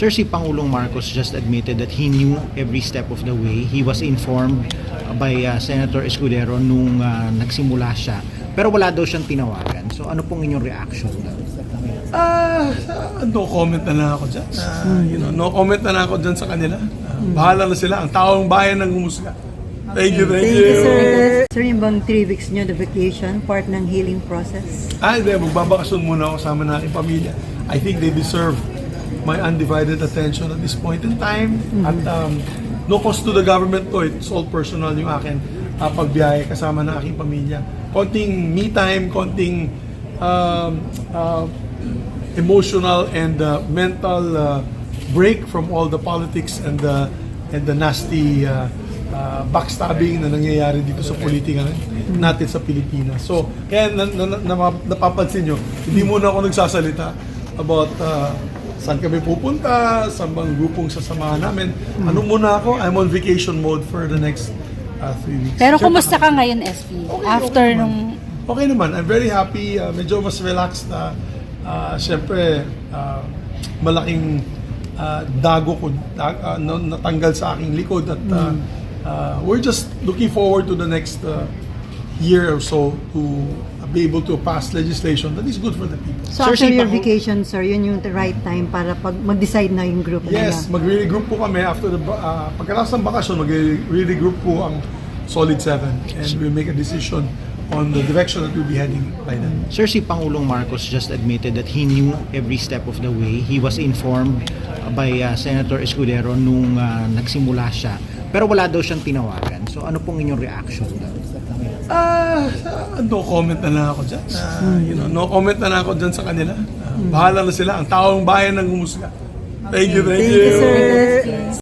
Sir, si Pangulong Marcos just admitted that he knew every step of the way. He was informed by uh, Senator Escudero nung uh, nagsimula siya. Pero wala daw siyang tinawagan. So ano pong inyong reaction? Ah, ah, no comment na lang ako dyan. Ah, you know, no comment na lang ako dyan sa kanila. Ah, bahala na sila. Ang taong bayan ng humusga. Thank you, thank, Thank you. you, sir. Sir, yung bang three weeks nyo, the vacation, part ng healing process? Ah, hindi. Magbabakasyon muna ako kasama ng aking pamilya. I think they deserve my undivided attention at this point in time. At um, no cost to the government to. It's all personal yung akin uh, pagbiyahe kasama ng aking pamilya. Konting me time, konting um, uh, emotional and uh, mental uh, break from all the politics and the and the nasty uh, uh, backstabbing na nangyayari dito sa politika natin sa Pilipinas. So, kaya na, na, na, napapansin nyo, hindi muna ako nagsasalita about uh, saan kami pupunta, saan bang grupong sasamahan namin. Ano muna ako, I'm on vacation mode for the next uh, three weeks. Pero kumusta ka ngayon, SP? Okay, After okay nung... naman. Okay naman. I'm very happy. Uh, medyo mas relaxed na. Uh, Siyempre, uh, malaking uh, dago ko uh, na- natanggal sa aking likod at uh, uh, we're just looking forward to the next uh, year or so to be able to pass legislation that is good for the people. So Sir, after your Pangu- vacation, sir, yun yung the right time para pag mag-decide na yung group Yes, nila. magre-regroup po kami after the uh, pagkatapos ng bakasyon, magre-regroup po ang Solid 7 and we'll make a decision on the direction that we'll be heading by then. Sir, si Pangulong Marcos just admitted that he knew every step of the way. He was informed by uh, Senator Escudero nung uh, nagsimula siya. Pero wala daw siyang tinawagan. So ano pong inyong reaction? Ah, ah, no comment na lang ako dyan. Ah, you know, no comment na lang ako dyan sa kanila. Ah, bahala na sila. Ang taong bayan ng humusga. Thank you, thank, Thank you, sir.